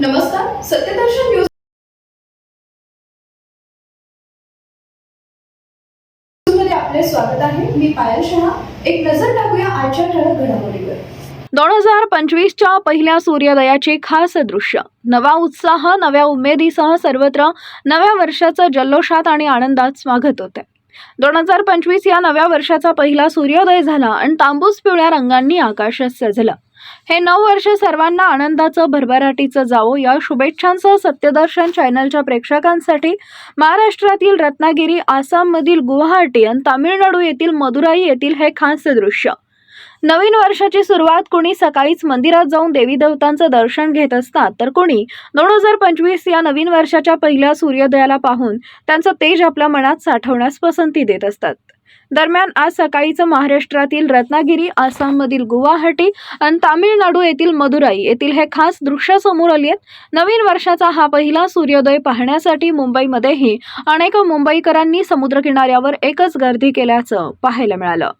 नमस्कार सत्यदर्शन न्यूज. आपले स्वागत आहे. मी पायल शहा. एक नजर टाकूया आजच्या ठळक घडामोडीवर. दोन हजार पंचवीसच्या पहिल्या सूर्योदयाचे खास दृश्य. नवा उत्साह नव्या उमेदीसह सर्वत्र नव्या वर्षाचं जल्लोषात आणि आनंदात स्वागत होते दोन हजार पंचवीस या नव्या वर्षाचा पहिला सूर्योदय झाला आणि तांबूस पिवळ्या रंगांनी आकाश सजलं. हे नऊ वर्ष सर्वांना आनंदाचं भरभराटीचं जावो. या शुभेच्छांसह सत्यदर्शन चॅनलच्या प्रेक्षकांसाठी महाराष्ट्रातील रत्नागिरी आसाममधील गुवाहाटी आणि तामिळनाडू येथील मदुराई येथील हे खास दृश्य. नवीन वर्षाची सुरुवात कोणी सकाळीच मंदिरात जाऊन देवी देवतांचं दर्शन घेत असतात तर कोणी दोन हजार पंचवीस या नवीन वर्षाच्या पहिल्या सूर्योदयाला पाहून त्यांचं तेज आपल्या मनात साठवण्यास पसंती देत असतात. दरम्यान आज सकाळीचं महाराष्ट्रातील रत्नागिरी आसाममधील गुवाहाटी आणि तामिळनाडू येथील मदुराई येथील हे खास दृश्य समोर आली आहेत. नवीन वर्षाचा हा पहिला सूर्योदय पाहण्यासाठी मुंबईमध्येही अनेक मुंबईकरांनी समुद्रकिनाऱ्यावर एकच गर्दी केल्याचं पाहायला मिळालं.